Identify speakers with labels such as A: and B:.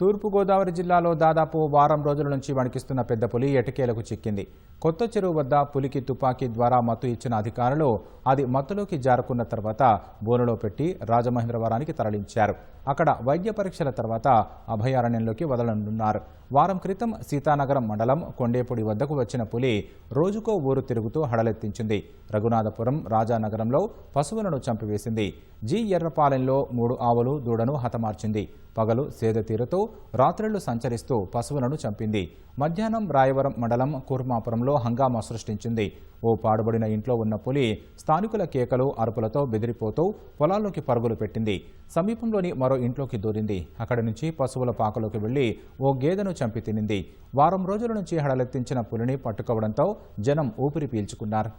A: తూర్పుగోదావరి జిల్లాలో దాదాపు వారం రోజుల నుంచి వణికిస్తున్న పెద్ద పులి ఎటకేలకు చిక్కింది. కొత్త చెరువు వద్ద పులికి తుపాకీ ద్వారా మత్తు ఇచ్చిన అధికారులు అది మత్తులోకి జారుకున్న తర్వాత బోనులో పెట్టి రాజమహేంద్రవరానికి తరలించారు. అక్కడ వైద్య పరీక్షల తర్వాత అభయారణ్యంలోకి వదలనున్నారు. వారం క్రితం సీతానగరం మండలం కొండేపూడి వద్దకు వచ్చిన పులి రోజుకో ఊరు తిరుగుతూ హడలెత్తించింది. రఘునాథపురం రాజానగరంలో పశువులను చంపివేసింది. జి ఎర్రపాలెంలో మూడు ఆవులు దూడను హతమార్చింది. పగలు సేదతీరుతో రాత్రిళ్ళు సంచరిస్తూ పశువులను చంపింది. మధ్యాహ్నం రాయవరం మండలం కూర్మాపురంలో హంగామా సృష్టించింది. ఓ పాడుబడిన ఇంట్లో ఉన్న పులి స్థానికుల కేకలు అరుపులతో బెదిరిపోతూ పొలాల్లోకి పరుగులు పెట్టింది. సమీపంలోని మరో ఇంట్లోకి దూరింది. అక్కడి నుంచి పశువుల పాకలోకి వెళ్ళి ఓ గేదెను చంపి తినింది. వారం రోజుల నుంచి హడలెత్తించిన పులిని పట్టుకోవడంతో జనం ఊపిరి పీల్చుకున్నారు.